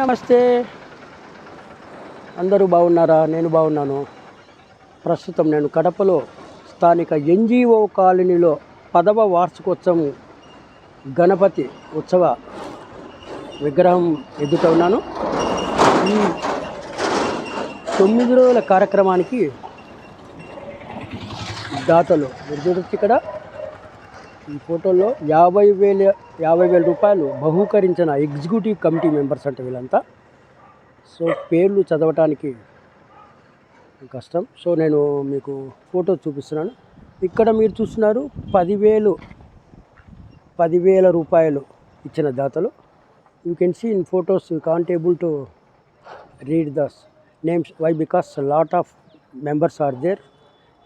నమస్తే. అందరూ బాగున్నారా? నేను బాగున్నాను. ప్రస్తుతం నేను కడపలో స్థానిక ఎన్జిఓ కాలనీలో పదవ వార్షికోత్సవం గణపతి ఉత్సవ విగ్రహం ఎదుట ఉన్నాను. ఈ తొమ్మిది రోజుల కార్యక్రమానికి దాతలు మీరు చూడొచ్చు ఇక్కడ ఈ ఫోటోలో యాభై వేల యాభై వేల రూపాయలు బహూకరించిన ఎగ్జిక్యూటివ్ కమిటీ మెంబర్స్ అంటే వీళ్ళంతా. సో పేర్లు చదవటానికి కష్టం. సో నేను మీకు ఫోటో చూపిస్తున్నాను. ఇక్కడ మీరు చూస్తున్నారు పదివేలు పదివేల రూపాయలు ఇచ్చిన దాతలు. You can see in photos you can't able to read this names why because lot of members are there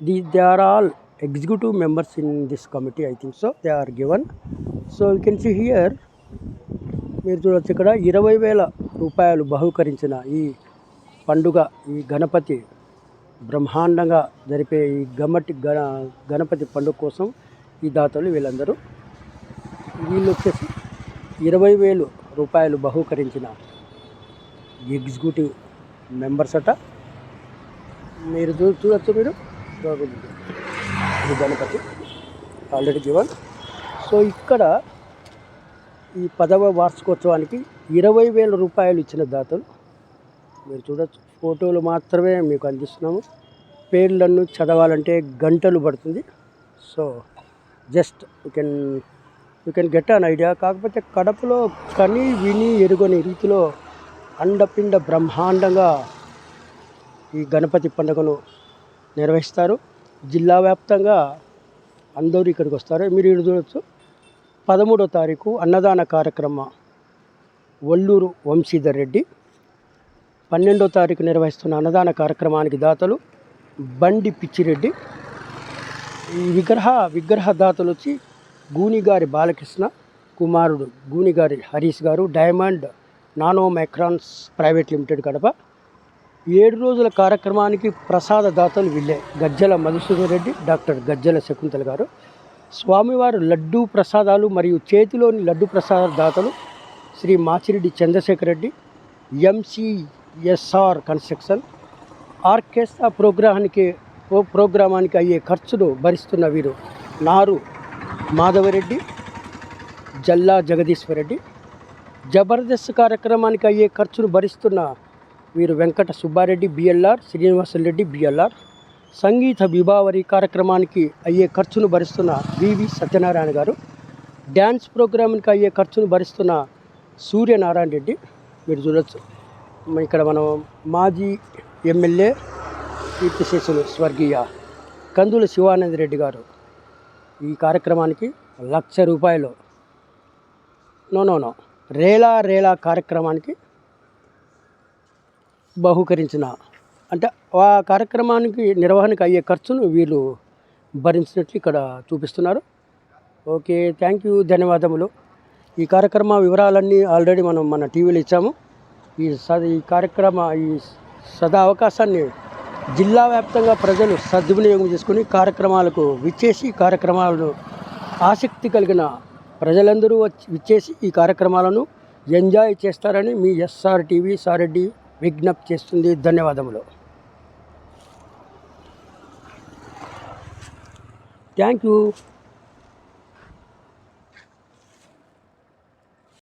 the they are all executive members in this committee i think so they are given. So you can see here మీరు చూడొచ్చు ఇక్కడ ఇరవై వేల రూపాయలు బహుకరించిన ఈ పండుగ ఈ గణపతి బ్రహ్మాండంగా జరిపే ఈ గమటి గణ గణపతి పండుగ కోసం ఈ దాతలు వీళ్ళందరూ వీళ్ళు వచ్చేసి ఇరవై వేలు రూపాయలు బహుకరించిన ఎగ్జిక్యూటివ్ మెంబర్స్ అట. మీరు చూ చూడొచ్చు మీరు? ఇది గణపతి ఆల్రెడీ గివన్ సో ఇక్కడ ఈ పదవ వార్షికోత్సవానికి ఇరవై వేల రూపాయలు ఇచ్చిన దాతలు మీరు చూడొచ్చు ఫోటోలు మాత్రమే మీకు అందిస్తున్నాము. పేర్లను చదవాలంటే గంటలు పడుతుంది. So just you can you can get an idea. కాకపోతే కడపలో కని విని ఎరుగని రీతిలో అండపిండ బ్రహ్మాండంగా ఈ గణపతి పండుగను నిర్వహిస్తారు. జిల్లా వ్యాప్తంగా అందరూ ఇక్కడికి వస్తారు. మీరు ఇక్కడ చూడవచ్చు పదమూడో తారీఖు అన్నదాన కార్యక్రమ వల్లూరు వంశీధర్ రెడ్డి. పన్నెండో తారీఖు నిర్వహిస్తున్న అన్నదాన కార్యక్రమానికి దాతలు బండి పిచ్చిరెడ్డి. ఈ విగ్రహ విగ్రహ దాతలు వచ్చి గూనిగారి బాలకృష్ణ కుమారుడు గూనిగారి హరీష్ గారు diamond nano microns private limited Kadapa. ఏడు రోజుల కార్యక్రమానికి ప్రసాద దాతలు వీళ్ళే. గజ్జల మధుసూదన్ రెడ్డి డాక్టర్ గజ్జల శకుంతల గారు. స్వామివారు లడ్డూ ప్రసాదాలు మరియు చేతిలోని లడ్డు ప్రసాద దాతలు Sri Machireddy Chandrasekhar Reddy MCSR construction orchestra ప్రోగ్రామానికి ఓ ప్రోగ్రామానికి అయ్యే ఖర్చును భరిస్తున్న వీరు నారు మాధవరెడ్డి జల్లా జగదీశ్వరరెడ్డి జబర్దస్త్ కార్యక్రమానికి అయ్యే ఖర్చును భరిస్తున్న వీరు వెంకట సుబ్బారెడ్డి బిఎల్ఆర్ శ్రీనివాసరెడ్డి బిఎల్ఆర్ సంగీత విభావరి కార్యక్రమానికి అయ్యే ఖర్చును భరిస్తున్న వివి సత్యనారాయణ గారు. డ్యాన్స్ ప్రోగ్రామ్కి అయ్యే ఖర్చును భరిస్తున్న సూర్యనారాయణ రెడ్డి. మీరు చూడొచ్చు. ఇక్కడ మనం మాజీ ఎమ్మెల్యే కీర్తిశేషులు స్వర్గీయ కందుల శివానంద రెడ్డి గారు. ఈ కార్యక్రమానికి లక్ష రూపాయలు. No no no. రేలా రేలా కార్యక్రమానికి బహుకరించిన. అంటే ఆ కార్యక్రమానికి నిర్వహణకు అయ్యే ఖర్చును వీళ్ళు భరించినట్లు ఇక్కడ చూపిస్తున్నారు. ఓకే థ్యాంక్ యూ ధన్యవాదములు. ఈ కార్యక్రమ వివరాలన్నీ ఆల్రెడీ మనం మన టీవీలో ఇచ్చాము. ఈ సద ఈ కార్యక్రమ ఈ సదా అవకాశాన్ని జిల్లా వ్యాప్తంగా ప్రజలు సద్వినియోగం చేసుకుని కార్యక్రమాలకు విచ్చేసి కార్యక్రమాలను ఆసక్తి కలిగిన ప్రజలందరూ వచ్చి విచ్చేసి ఈ కార్యక్రమాలను ఎంజాయ్ చేస్తారని మీ ఎస్ఆర్ టీవీ సారెడ్డి విజ్ఞప్తి చేస్తుంది. ధన్యవాదములు. Thank you.